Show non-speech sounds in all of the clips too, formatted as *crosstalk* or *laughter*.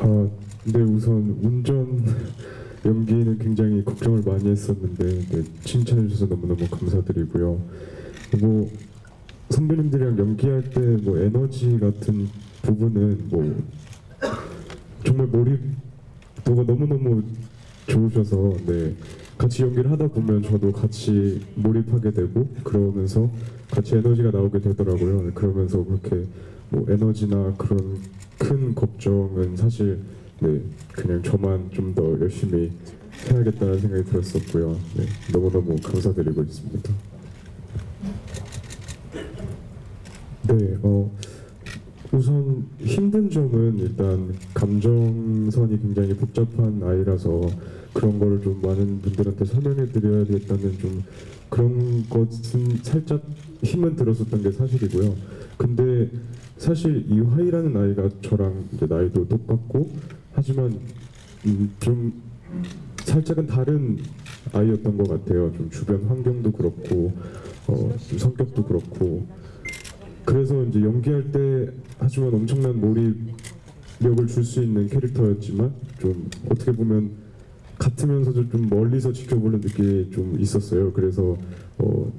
아, 근데 우선 운전 *laughs* 연기는 굉장히 걱정을 많이 했었는데 네, 칭찬해 주셔서 너무너무 감사드리고요. 뭐 선배님들이랑 연기할 때 뭐 에너지 같은 부분은 뭐 정말 몰입도가 너무너무 좋으셔서 네 같이 연기를 하다 보면 저도 같이 몰입하게 되고 그러면서 같이 에너지가 나오게 되더라고요. 네, 그러면서 그렇게 뭐 에너지나 그런 큰 걱정은 사실 네 그냥 저만 좀 더 열심히 해야겠다는 생각이 들었었고요. 네 너무너무 감사드리고 있습니다. 네, 어, 우선 힘든 점은 일단 감정선이 굉장히 복잡한 아이라서 그런 거를 좀 많은 분들한테 설명해 드려야 겠다는 좀 그런 것은 살짝 힘은 들었었던 게 사실이고요. 근데 사실 이 화이라는 아이가 저랑 나이도 똑같고 하지만 음, 좀 살짝은 다른 아이였던 것 같아요. 좀 주변 환경도 그렇고 어, 좀 성격도 그렇고 그래서 이제 연기할 때 하지만 엄청난 몰입력을 줄 수 있는 캐릭터였지만 좀 어떻게 보면 같으면서도 좀 멀리서 지켜보는 느낌이 좀 있었어요. 그래서 어,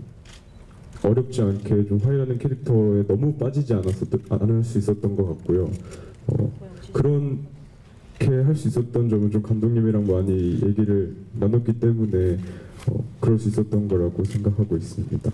어렵지 않게 좀 화이라는 캐릭터에 너무 빠지지 않았었 않을 수 있었던 것 같고요. 어, 그렇게 할수 있었던 점은 좀 감독님이랑 많이 얘기를 나눴기 때문에 어, 그럴 수 있었던 거라고 생각하고 있습니다.